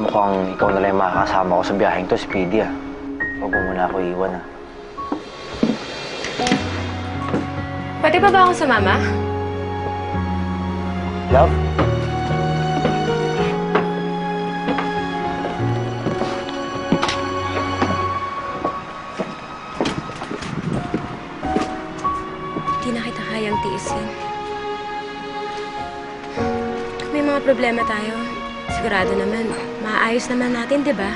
mukhang ikaw na lang yung makakasama ko sa biyaheng to, Speedy ah. Huwag mo muna ako iwan ah. Pwede pa ba ako sumama? Love? Di na kita kayang tiisin. May mga problema tayo, sigurado naman, maayos naman natin, di ba?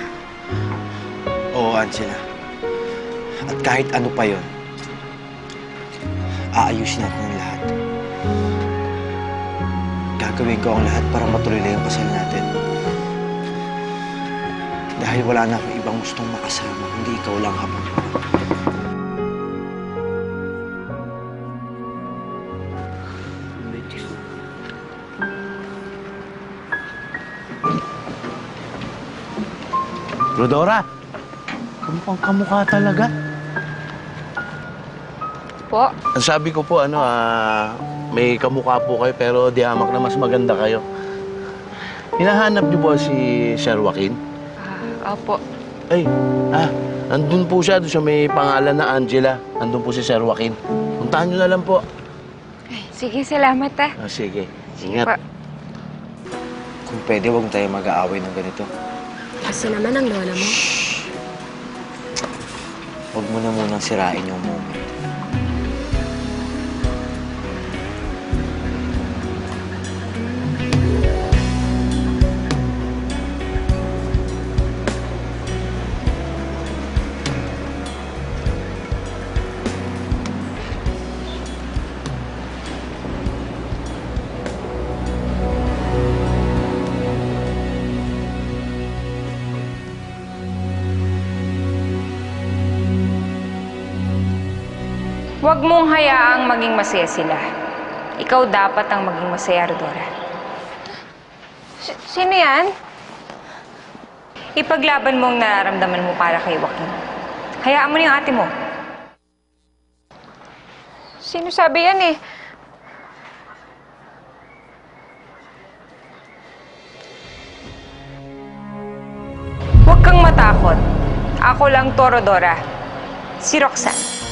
Oo, Angela. At kahit ano pa yon, aayusin natin ang lahat. Gagawin ko ang lahat para matuloy na yung kasal natin. Dahil wala na akong ibang gustong makasama, kundi ikaw lang habang Rodora, kamukhang kamukha talaga. Po? Ang sabi ko po, ano, ah, may kamukha po kayo pero di hamak na mas maganda kayo. Hinahanap niyo po si Sir Joaquin? Ah, opo. Ay, ah, nandun po siya, doon siya may pangalan na Angela. Nandun po si Sir Joaquin. Puntahan niyo na lang po. Sige, salamat ah. Ah, sige, Pa- ingat. Kung pwede, huwag tayo mag-aaway ng ganito. Kasi naman ang lola mo. Huwag mo na munang sirain yung moment. Huwag mong hayaang maging masaya sila. Ikaw dapat ang maging masaya, Rodora. S- sino yan? Ipaglaban mo ang nararamdaman mo para kay Joaquin. Hayaan mo na yung ate mo. Sino sabi yan eh? Huwag kang matakot. Ako lang to, Rodora. Si Roxanne.